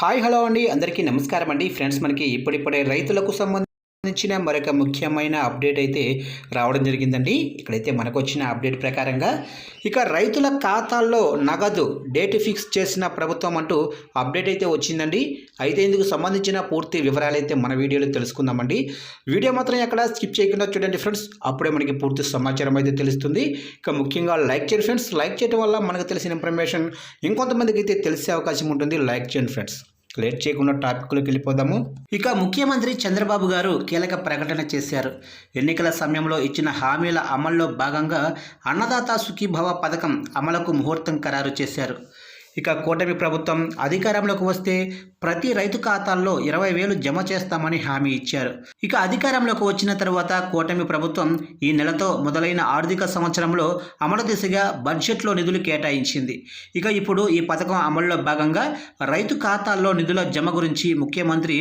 Hi hello అండి. అందరికీ నమస్కారం అండి. ఫ్రెండ్స్ మనకి ఇప్పుడిప్పుడే రైతులకు సంబంధించిన మరొక ముఖ్యమైన అప్డేట్ అయితే రావడం జరిగిందండి. ఇక్కడైతే మనకు వచ్చిన అప్డేట్ ప్రకారంగా ఇక రైతుల ఖాతాల్లో నగదు డేట్ ఫిక్స్ చేసిన ప్రభుత్వం అంటూ అప్డేట్ అయితే వచ్చిందండి. అయితే ఇందుకు సంబంధించిన పూర్తి వివరాలు అయితే మన వీడియోలో తెలుసుకుందామండి. వీడియో మాత్రం ఎక్కడ స్కిప్ చేయకుండా చూడండి ఫ్రెండ్స్. అప్పుడే మనకి పూర్తి సమాచారం అయితే తెలుస్తుంది. ఇక ముఖ్యంగా లైక్ చేయండి ఫ్రెండ్స్. లైక్ చేయడం వల్ల మనకు తెలిసిన ఇన్ఫర్మేషన్ ఇంకొంతమందికి అయితే తెలిసే అవకాశం ఉంటుంది. లైక్ చేయండి ఫ్రెండ్స్. లేట్ చేయకుండా టాపిక్లోకి వెళ్ళిపోదాము. ఇక ముఖ్యమంత్రి చంద్రబాబు గారు కీలక ప్రకటన చేశారు. ఎన్నికల సమయంలో ఇచ్చిన హామీల అమల్లో భాగంగా అన్నదాత సుఖీభవ పథకం అమలుకు ముహూర్తం ఖరారు చేశారు. ఇక కూటమి ప్రభుత్వం అధికారంలోకి వస్తే ప్రతి రైతు ఖాతాల్లో ఇరవై వేలు జమ చేస్తామని హామీ ఇచ్చారు. ఇక అధికారంలోకి వచ్చిన తర్వాత కూటమి ప్రభుత్వం ఈ నెలతో మొదలైన ఆర్థిక సంవత్సరంలో అమలు దిశగా బడ్జెట్లో నిధులు కేటాయించింది. ఇక ఇప్పుడు ఈ పథకం అమలులో భాగంగా రైతు ఖాతాల్లో నిధుల జమ గురించి ముఖ్యమంత్రి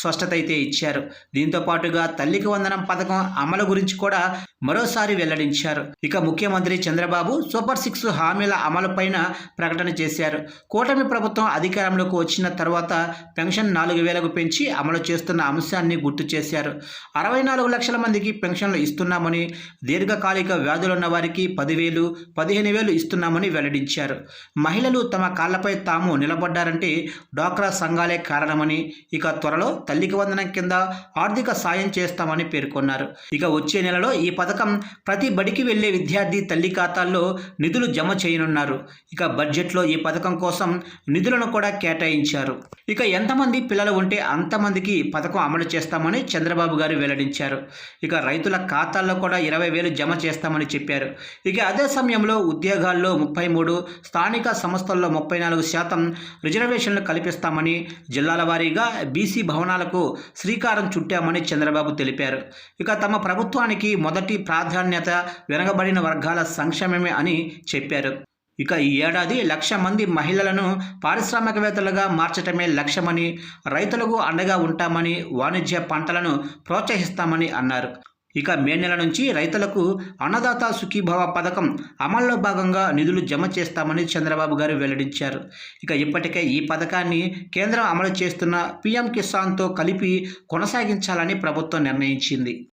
స్పష్టత అయితే ఇచ్చారు. దీంతో పాటుగా తల్లికి వందనం పథకం అమలు గురించి కూడా మరోసారి వెల్లడించారు. ఇక ముఖ్యమంత్రి చంద్రబాబు సూపర్ సిక్స్ హామీల అమలుపైన ప్రకటన చేశారు. కూటమి ప్రభుత్వం అధికారంలోకి వచ్చిన తర్వాత పెన్షన్ నాలుగు వేలకు పెంచి అమలు చేస్తున్న అంశాన్ని గుర్తు చేశారు. అరవై నాలుగు లక్షల మందికి పెన్షన్లు ఇస్తున్నామని దీర్ఘకాలిక వ్యాధులున్న వారికి పదివేలు పదిహేను వేలు ఇస్తున్నామని వెల్లడించారు. మహిళలు తమ కాళ్ళపై తాము నిలబడ్డారంటే డ్వాక్రా సంఘాలే కారణమని ఇక త్వరలో తల్లికి వందనం కింద ఆర్థిక సాయం చేస్తామని పేర్కొన్నారు. ఇక వచ్చే నెలలో ఈ పథకం ప్రతి బడికి వెళ్ళే విద్యార్థి తల్లి ఖాతాల్లో నిధులు జమ చేయనున్నారు. ఇక బడ్జెట్లో ఈ పథకం కోసం నిధులను కూడా కేటాయించారు. ఇక ఎంతమంది పిల్లలు ఉంటే అంతమందికి పథకం అమలు చేస్తామని చంద్రబాబు గారు వెల్లడించారు. ఇక రైతుల ఖాతాల్లో కూడా ఇరవై వేలు జమ చేస్తామని చెప్పారు. ఇక అదే సమయంలో ఉద్యోగాల్లో ముప్పై మూడు స్థానిక సంస్థల్లో ముప్పై నాలుగు శాతం రిజర్వేషన్లు కల్పిస్తామని జిల్లాల వారీగా బీసీ భవనాలకు శ్రీకారం చుట్టామని చంద్రబాబు తెలిపారు. ఇక తమ ప్రభుత్వానికి మొదటి ప్రాధాన్యత వెనకబడిన వర్గాల సంక్షేమమే అని చెప్పారు. ఇక ఈ ఏడాది లక్ష మంది మహిళలను పారిశ్రామికవేత్తలుగా మార్చటమే లక్ష్యమని రైతులకు అండగా ఉంటామని వాణిజ్య పంటలను ప్రోత్సహిస్తామని అన్నారు. ఇక మే నెల నుంచి రైతులకు అన్నదాత సుఖీభవ పథకం అమల్లో భాగంగా నిధులు జమ చేస్తామని చంద్రబాబు గారు వెల్లడించారు. ఇక ఇప్పటికే ఈ పథకాన్ని కేంద్రం అమలు చేస్తున్న పీఎం కిసాన్తో కలిపి కొనసాగించాలని ప్రభుత్వం నిర్ణయించింది.